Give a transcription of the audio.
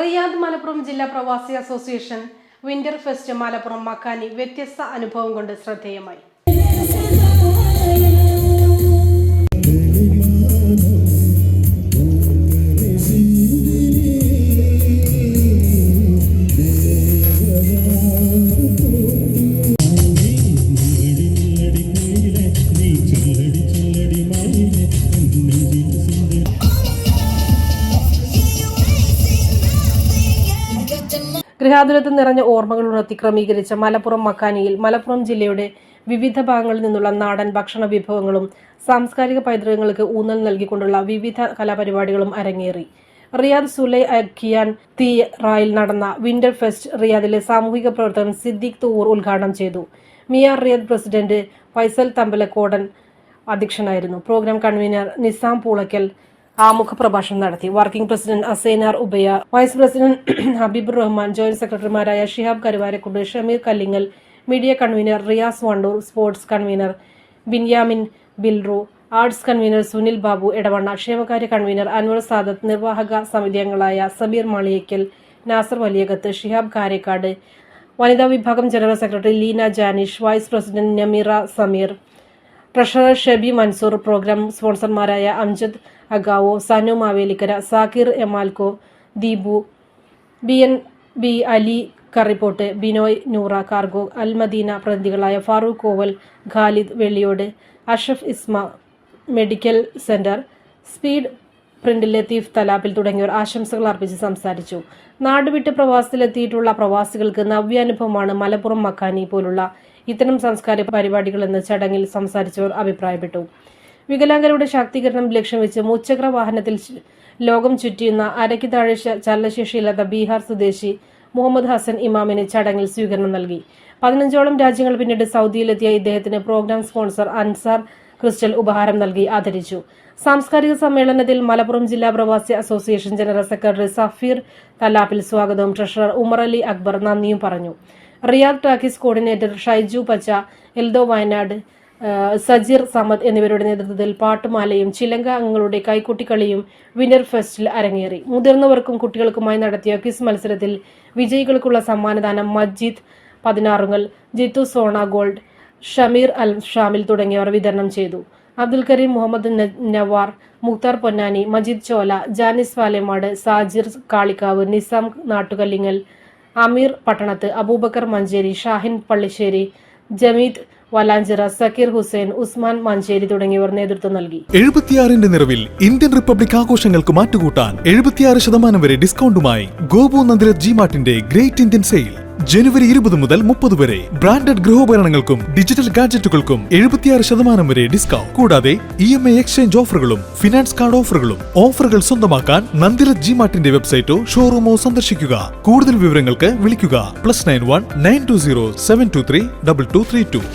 Riyadh Malappuram ജില്ലാ പ്രവാസി association winter fest Malappuram Makkani വ്യത്യസ്ത അനുഭവം കൊണ്ട് ശ്രദ്ധേയമായി. ഗൃഹാതുരത്ത് നിറഞ്ഞ ഓർമ്മകൾ ഉണർത്തി ക്രമീകരിച്ച മലപ്പുറം മക്കാനിയിൽ മലപ്പുറം ജില്ലയുടെ വിവിധ ഭാഗങ്ങളിൽ നിന്നുള്ള നാടൻ ഭക്ഷണ വിഭവങ്ങളും സാംസ്കാരിക പൈതൃകങ്ങൾക്ക് ഊന്നൽ നൽകിക്കൊണ്ടുള്ള വിവിധ കലാപരിപാടികളും അരങ്ങേറി. റിയാദ് സുലൈ അഖിയാൻ തി റായിൽ നടന്ന വിന്റർ ഫെസ്റ്റ് റിയാദിലെ സാമൂഹിക പ്രവർത്തകൻ സിദ്ദിഖ് തൂർ ഉദ്ഘാടനം ചെയ്തു. Miyar Riyadh president Faisal Thambalakkodan അധ്യക്ഷനായിരുന്നു. പ്രോഗ്രാം കൺവീനർ നിസാം പൂളയ്ക്കൽ ആമുഖ പ്രഭാഷണം നടത്തി. Working president Asainar Ubaya vice president Habeeb Rahman joint സെക്രട്ടറിമാരായ Shihab Karuvarakundu Shameer Kallingal media convener Riyas Wandoor sports convener Binyamin Bilru arts convener Sunil Babu Edavanna ക്ഷേമകാര്യ convener Anwar Sadath നിർവാഹക സമിതി അംഗങ്ങളായ സബീർ മാളിയക്കൽ നാസർ വലിയകത്ത് ഷിഹാബ് കാരേക്കാട് വനിതാ വിഭാഗം general secretary Leena Janish vice president Nameera Sameer treasurer Shabi Mansoor programme സ്പോൺസർമാരായ Amjad അഗാവോ Sanu Mavelikkara Zakir എമാൽക്കോ Deepu B N B Ali curry pot Binoy Noora cargo Almadina പ്രതിനിധികളായ Farooq Koval Khalid Velliyod Ashraf Isma medical centre speed print Latheef Thalappil തുടങ്ങിയവർ ആശംസകൾ അർപ്പിച്ച് സംസാരിച്ചു. നാടുവിട്ട് പ്രവാസത്തിലെത്തിയിട്ടുള്ള പ്രവാസികൾക്ക് നവ്യാനുഭവമാണ് മലപ്പുറം മക്കാനി പോലുള്ള ഇത്തരം സംസ്കാര പരിപാടികൾ പരിപാടികളെന്ന് ചടങ്ങിൽ സംസാരിച്ചവർ അഭിപ്രായപ്പെട്ടു. വികലാംഗരുടെ ശാക്തീകരണം ലക്ഷ്യം വെച്ച് മുച്ചക്ര വാഹനത്തിൽ ലോകം ചുറ്റിയുന്ന അരയ്ക്ക് താഴെ ചലനശേഷിയില്ലാത്ത ബീഹാർ സ്വദേശി മുഹമ്മദ് ഹസൻ ഇമാമിന് ചടങ്ങിൽ സ്വീകരണം നൽകി. പതിനഞ്ചോളം രാജ്യങ്ങൾ പിന്നീട് സൗദിയിലെത്തിയ ഇദ്ദേഹത്തിന് പ്രോഗ്രാം സ്പോൺസർ അൻസാർ ക്രിസ്റ്റൽ ഉപഹാരം നൽകി ആദരിച്ചു. സാംസ്കാരിക സമ്മേളനത്തിൽ മലപ്പുറം ജില്ലാ പ്രവാസി association general secretary Safeer Thalappil സ്വാഗതവും ട്രഷറർ ഉമർ അലി അക്ബർ നന്ദിയും പറഞ്ഞു. റിയാദ് ടാക്കീസ് കോർഡിനേറ്റർ ഷൈജു പച്ച എൽദോ വയനാട് സജീർ സമദ് എന്നിവരുടെ നേതൃത്വത്തിൽ പാട്ടുമാലയും ചിലങ്ക അംഗങ്ങളുടെ കൈക്കുട്ടിക്കളിയും വിന്നർ ഫെസ്റ്റിൽ അരങ്ങേറി. മുതിർന്നവർക്കും കുട്ടികൾക്കുമായി നടത്തിയ ക്വിസ് മത്സരത്തിൽ വിജയികൾക്കുള്ള സമ്മാനദാനം മജീദ് പതിനാറുങ്ങൽ ജിത്തു സോണ ഗോൾഡ് ഷമീർ അൽ ഷാമിൽ തുടങ്ങിയവർ വിതരണം ചെയ്തു. അബ്ദുൽ കരീം മുഹമ്മദ് നവാർ മുഖ്താർ പൊന്നാനി മജീദ് ചോല ജാനിസ് വാലേമാട് സാജിർ കാളിക്കാവ് നിസാം നാട്ടുകല്ലിങ്ങൽ അമീർ പട്ടണത്ത് അബൂബക്കർ മഞ്ചേരി ഷാഹിൻ പള്ളിശ്ശേരി ജമീദ് വലാഞ്ചിറ സക്കീർ ഹുസൈൻ ഉസ്മാൻ മഞ്ചേരി തുടങ്ങിയവർ നേതൃത്വം നൽകി. എഴുപത്തിയാറിന്റെ നിറവിൽ ഇന്ത്യൻ റിപ്പബ്ലിക് ആഘോഷങ്ങൾക്ക് മാറ്റുകൂട്ടാൻ എഴുപത്തിയാറ് ശതമാനം വരെ ഡിസ്കൗണ്ടുമായി ഗോപു നന്ദിര ജി മാർട്ടിന്റെ ഗ്രേറ്റ് ഇന്ത്യൻ സെയിൽ ജനുവരി ഇരുപത് മുതൽ മുപ്പത് വരെ. ബ്രാൻഡഡ് ഗൃഹോപകരണങ്ങൾക്കും ഡിജിറ്റൽ ഗാഡ്ജറ്റുകൾക്കും എഴുപത്തിയാറ് ശതമാനം വരെ ഡിസ്കൗണ്ട് കൂടാതെ ഇ എം ഐ എക്സ്ചേഞ്ച് ഓഫറുകളും ഫിനാൻസ് കാർഡ് ഓഫറുകളും. ഓഫറുകൾ സ്വന്തമാക്കാൻ നന്ദിര ജി മാർട്ടിന്റെ വെബ്സൈറ്റോ ഷോറൂമോ സന്ദർശിക്കുക. കൂടുതൽ വിവരങ്ങൾക്ക് വിളിക്കുക. Plus nine one nine two zero seven two three double two three two